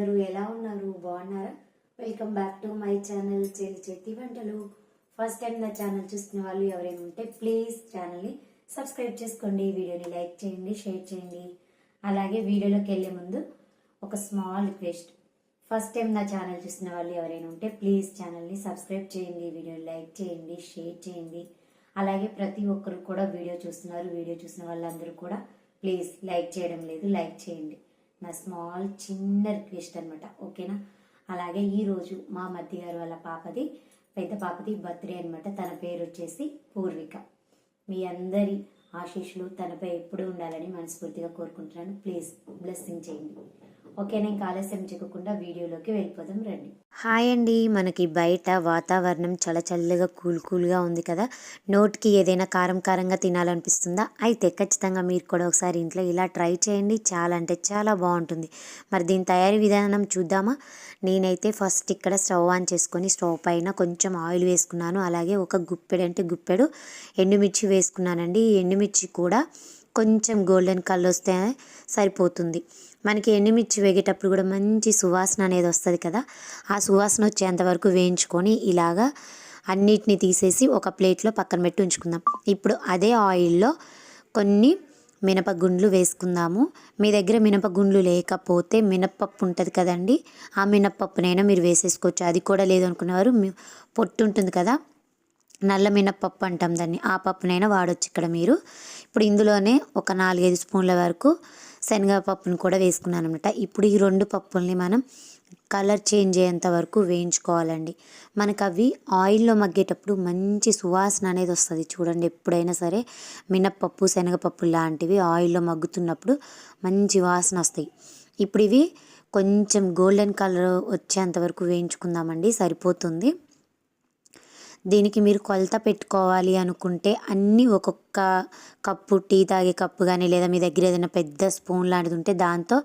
అందరూ ఎలా ఉన్నారు? బాగున్నారా? Welcome back to my channel చెల్లి చేతి వంటలు ఫస్ట్ టైం నా ఛానల్ చూస్తున్న వాళ్ళు ఎవరైనా ఉంటే ప్లీజ్ ఛానల్ని సబ్స్క్రైబ్ చేసుకోండి వీడియోని లైక్ చేయండి షేర్ చేయండి. అలాగే వీడియోలోకి వెళ్ళే ముందు ఒక స్మాల్ రిక్వెస్ట్ ఫస్ట్ టైం నా ఛానల్ చూసిన వాళ్ళు ఎవరైనా ఉంటే ప్లీజ్ ఛానల్ని సబ్స్క్రైబ్ చేయండి వీడియోని లైక్ చేయండి షేర్ చేయండి. అలాగే ప్రతి ఒక్కరు కూడా వీడియో చూస్తున్నారు వీడియో చూసిన వాళ్ళందరూ కూడా ప్లీజ్ లైక్ చేయడం లేదు లైక్ చేయండి. నా స్మాల్ చిన్న రిక్వెస్ట్ అనమాట ఓకేనా? అలాగే ఈరోజు మా మధ్య గారు వాళ్ళ పాపది పెద్ద పాపది బర్త్డే అనమాట తన పేరు వచ్చేసి పూర్విక. మీ అందరి ఆశీస్సులు తనపై ఎప్పుడూ ఉండాలని మనస్ఫూర్తిగా కోరుకుంటున్నాను. ప్లీజ్ బ్లెస్సింగ్ చేయండి. ఓకే నేను ఆలస్యం చేయకుండా వీడియోలోకి వెళ్ళిపోదాం రండి. హాయ్ అండి. మనకి బయట వాతావరణం చాలా చల్లగా కూల్ కూల్గా ఉంది కదా. నోటికి ఏదైనా కారం కారంగా తినాలనిపిస్తుందా? అయితే ఖచ్చితంగా మీరు కూడా ఒకసారి ఇంట్లో ఇలా ట్రై చేయండి. చాలా అంటే చాలా బాగుంటుంది. మరి దీని తయారీ విధానం చూద్దామా? నేనైతే ఫస్ట్ ఇక్కడ స్టవ్ ఆన్ చేసుకొని స్టవ్ పైన కొంచెం ఆయిల్ వేసుకున్నాను. అలాగే ఒక గుప్పెడు అంటే గుప్పెడు ఎండుమిర్చి వేసుకున్నానండి. ఈ ఎండుమిర్చి కూడా కొంచెం గోల్డెన్ కలర్ వస్తే సరిపోతుంది. మనకి ఎండుమిర్చి వేగేటప్పుడు కూడా మంచి సువాసన అనేది వస్తుంది కదా. ఆ సువాసన వచ్చేంత వరకు వేయించుకొని ఇలాగా అన్నిటిని తీసేసి ఒక ప్లేట్లో పక్కన పెట్టి ఉంచుకుందాం. ఇప్పుడు అదే ఆయిల్లో కొన్ని మినపగుండ్లు వేసుకుందాము. మీ దగ్గర మినపగుండ్లు లేకపోతే మినప్పప్పు ఉంటుంది కదండి ఆ మినప్పప్పునైనా మీరు వేసేసుకోవచ్చు. అది కూడా లేదు పొట్టు ఉంటుంది కదా నల్ల మినప్పప్పు అంటాం దాన్ని. ఆ పప్పునైనా వాడొచ్చు ఇక్కడ మీరు. ఇప్పుడు ఇందులోనే ఒక నాలుగైదు స్పూన్ల వరకు శనగపప్పును కూడా వేసుకున్నాను అనమాట ఇప్పుడు ఈ రెండు పప్పుల్ని మనం కలర్ చేంజ్ అయ్యేంత వరకు వేయించుకోవాలండి. మనకు అవి ఆయిల్లో మగ్గేటప్పుడు మంచి సువాసన అనేది వస్తుంది. చూడండి ఎప్పుడైనా సరే మినప్పప్పు శనగపప్పు లాంటివి ఆయిల్లో మగ్గుతున్నప్పుడు మంచి వాసన వస్తాయి. ఇప్పుడు ఇవి కొంచెం గోల్డెన్ కలర్ వచ్చేంత వరకు వేయించుకుందామండి. సరిపోతుంది. దీనికి మీరు కొలత పెట్టుకోవాలి అనుకుంటే అన్నీ ఒక్కొక్క కప్పు టీ తాగే కప్పు కానీ లేదా మీ దగ్గర ఏదైనా పెద్ద స్పూన్ లాంటిది ఉంటే దాంతో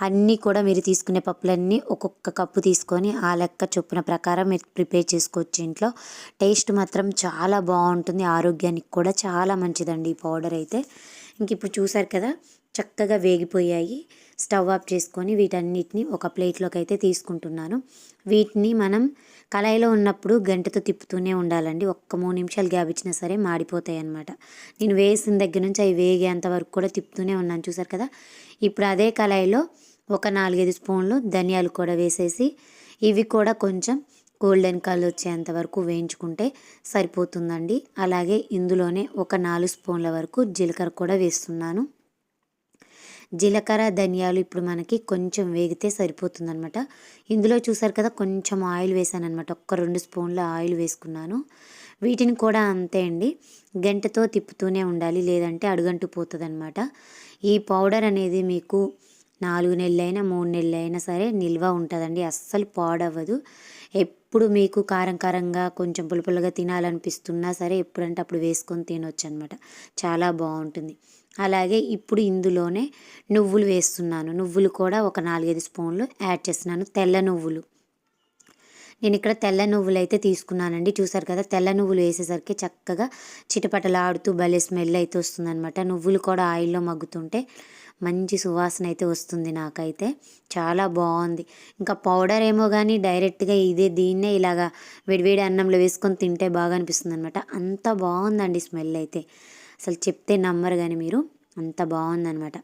అన్నీ కూడా మీరు తీసుకునే పప్పులన్నీ ఒక్కొక్క కప్పు తీసుకొని ఆ లెక్క చొప్పున ప్రకారం మీరు ప్రిపేర్ చేసుకోవచ్చు ఇంట్లో. టేస్ట్ మాత్రం చాలా బాగుంటుంది. ఆరోగ్యానికి కూడా చాలా మంచిదండి ఈ పౌడర్ అయితే. ఇంక ఇప్పుడు చూసారు కదా చక్కగా వేగిపోయాయి. స్టవ్ ఆఫ్ చేసుకొని వీటన్నిటిని ఒక ప్లేట్లోకి అయితే తీసుకుంటున్నాను. వీటిని మనం కళాయిలో ఉన్నప్పుడు గంటతో తిప్పుతూనే ఉండాలండి. ఒక్క మూడు నిమిషాలు గ్యాప్ ఇచ్చినా సరే మాడిపోతాయి అన్నమాట నేను వేసిన దగ్గర నుంచి అవి వేగేంత వరకు కూడా తిప్పుతూనే ఉన్నాను. చూసారు కదా? ఇప్పుడు అదే కళాయిలో ఒక నాలుగైదు స్పూన్లు ధనియాలు కూడా వేసేసి ఇవి కూడా కొంచెం గోల్డెన్ కలర్ వచ్చేంత వరకు వేయించుకుంటే సరిపోతుందండి. అలాగే ఇందులోనే ఒక నాలుగు స్పూన్ల వరకు జీలకర్ర కూడా వేస్తున్నాను. జీలకర్ర ధనియాలు ఇప్పుడు మనకి కొంచెం వేగితే సరిపోతుందనమాట ఇందులో చూసారు కదా కొంచెం ఆయిల్ వేసాను అనమాట ఒక్క రెండు స్పూన్ల ఆయిల్ వేసుకున్నాను. వీటిని కూడా అంతే అండి. గంటతో తిప్పుతూనే ఉండాలి లేదంటే అడుగంటు పోతుంది అనమాట ఈ పౌడర్ అనేది మీకు నాలుగు నెలలైనా మూడు నెలలైనా సరే నిల్వ ఉంటుందండి. అస్సలు పాడవ్వదు. ఎప్పుడు మీకు కారం కారంగా కొంచెం పులుపులుగా తినాలనిపిస్తున్నా సరే ఎప్పుడంటే అప్పుడు వేసుకొని తినొచ్చు అనమాట చాలా బాగుంటుంది. అలాగే ఇప్పుడు ఇందులోనే నువ్వులు వేస్తున్నాను. నువ్వులు కూడా ఒక నాలుగైదు స్పూన్లు యాడ్ చేస్తున్నాను. తెల్ల నువ్వులు. నేను ఇక్కడ తెల్ల నువ్వులు అయితే తీసుకున్నానండి. చూసారు కదా తెల్ల నువ్వులు వేసేసరికి చక్కగా చిటపటలాడుతూ భలే స్మెల్ అయితే వస్తుందనమాట నువ్వులు కూడా ఆయిల్లో మగ్గుతుంటే మంచి సువాసన అయితే వస్తుంది నాకైతే. చాలా బాగుంది. ఇంకా పౌడర్ ఏమో కానీ డైరెక్ట్గా ఇదే దీన్నే ఇలాగా వేడివేడి అన్నంలో వేసుకొని తింటే బాగా అనిపిస్తుంది అనమాట అంత బాగుందండి స్మెల్ అయితే. అసలు చెప్తే నమ్మరు కానీ మీరు. అంత బాగుందనమాట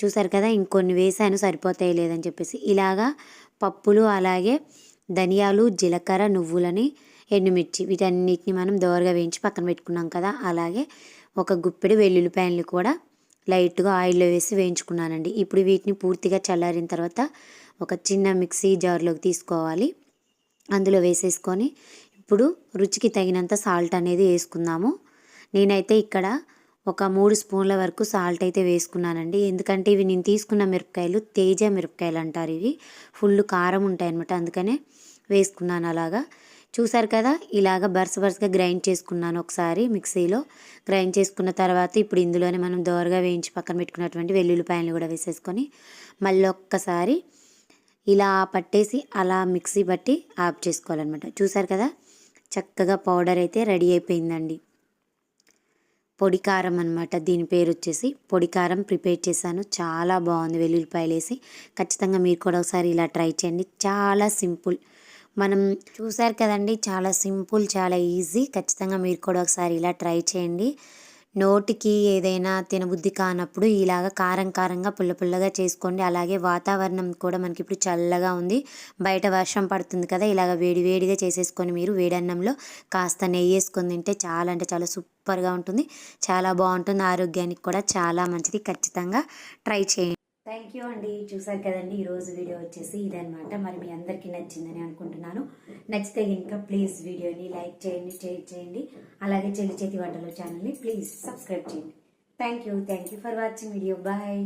చూసారు కదా ఇంకొన్ని వేసాను సరిపోతాయి లేదని చెప్పేసి. ఇలాగా పప్పులు అలాగే ధనియాలు జీలకర్ర నువ్వులని ఎండుమిర్చి వీటన్నిటిని మనం దోరగా వేయించి పక్కన పెట్టుకున్నాం కదా. అలాగే ఒక గుప్పెడు వెల్లుల్లిపాయలు కూడా లైట్గా ఆయిల్లో వేసి వేయించుకున్నానండి. ఇప్పుడు వీటిని పూర్తిగా చల్లారిన తర్వాత ఒక చిన్న మిక్సీ జార్లోకి తీసుకోవాలి. అందులో వేసేసుకొని ఇప్పుడు రుచికి తగినంత సాల్ట్ అనేది వేసుకుందాము. నేనైతే ఇక్కడ ఒక మూడు స్పూన్ల వరకు సాల్ట్ అయితే వేసుకున్నానండి. ఎందుకంటే ఇవి నేను తీసుకున్న మిరపకాయలు తేజ మిరపకాయలు అంటారు ఇవి. ఫుల్ కారం ఉంటాయి అనమాట అందుకనే వేసుకున్నాను అలాగా. చూసారు కదా ఇలాగ బర్స్ బర్స్గా గ్రైండ్ చేసుకున్నాను ఒకసారి మిక్సీలో. గ్రైండ్ చేసుకున్న తర్వాత ఇప్పుడు ఇందులోనే మనం దోరగా వేయించి పక్కన పెట్టుకున్నటువంటి వెల్లుల్లిపాయలు కూడా వేసేసుకొని మళ్ళీ ఒక్కసారి ఇలా పట్టేసి అలా మిక్సీ బట్టి ఆఫ్ చేసుకోవాలన్నమాట. చూసారు కదా చక్కగా పౌడర్ అయితే రెడీ అయిపోయిందండి. పొడి కారం అనమాట దీని పేరు వచ్చేసి పొడి కారం ప్రిపేర్ చేశాను. చాలా బాగుంది వెల్లుల్లిపాయలు వేసి. ఖచ్చితంగా మీరు కూడా ఒకసారి ఇలా ట్రై చేయండి. చాలా సింపుల్. మనం చూసారు కదండి చాలా సింపుల్ చాలా ఈజీ. ఖచ్చితంగా మీరు కూడా ఒకసారి ఇలా ట్రై చేయండి. నోటికి ఏదైనా తినబుద్ధి కానప్పుడు ఇలాగ కారం కారంగా పుల్ల పుల్లగా చేసుకోండి. అలాగే వాతావరణం కూడా మనకి ఇప్పుడు చల్లగా ఉంది. బయట వర్షం పడుతుంది కదా ఇలాగ వేడివేడిగా చేసేసుకొని మీరు వేడన్నంలో కాస్త నెయ్యి వేసుకొని తింటే చాలా అంటే చాలా సూపర్గా ఉంటుంది. చాలా బాగుంటుంది. ఆరోగ్యానికి కూడా చాలా మంచిది. ఖచ్చితంగా ట్రై చేయండి. థ్యాంక్ యూ అండి. చూసారు కదండి ఈరోజు వీడియో వచ్చేసి ఇదనమాట మరి మీ అందరికీ నచ్చిందని అనుకుంటున్నాను. నచ్చితే ఇంకా ప్లీజ్ వీడియోని లైక్ చేయండి షేర్ చేయండి. అలాగే చెల్లి చేతి వంటలు ఛానల్ని ప్లీజ్ సబ్స్క్రైబ్ చేయండి. Thank you thank you for watching video bye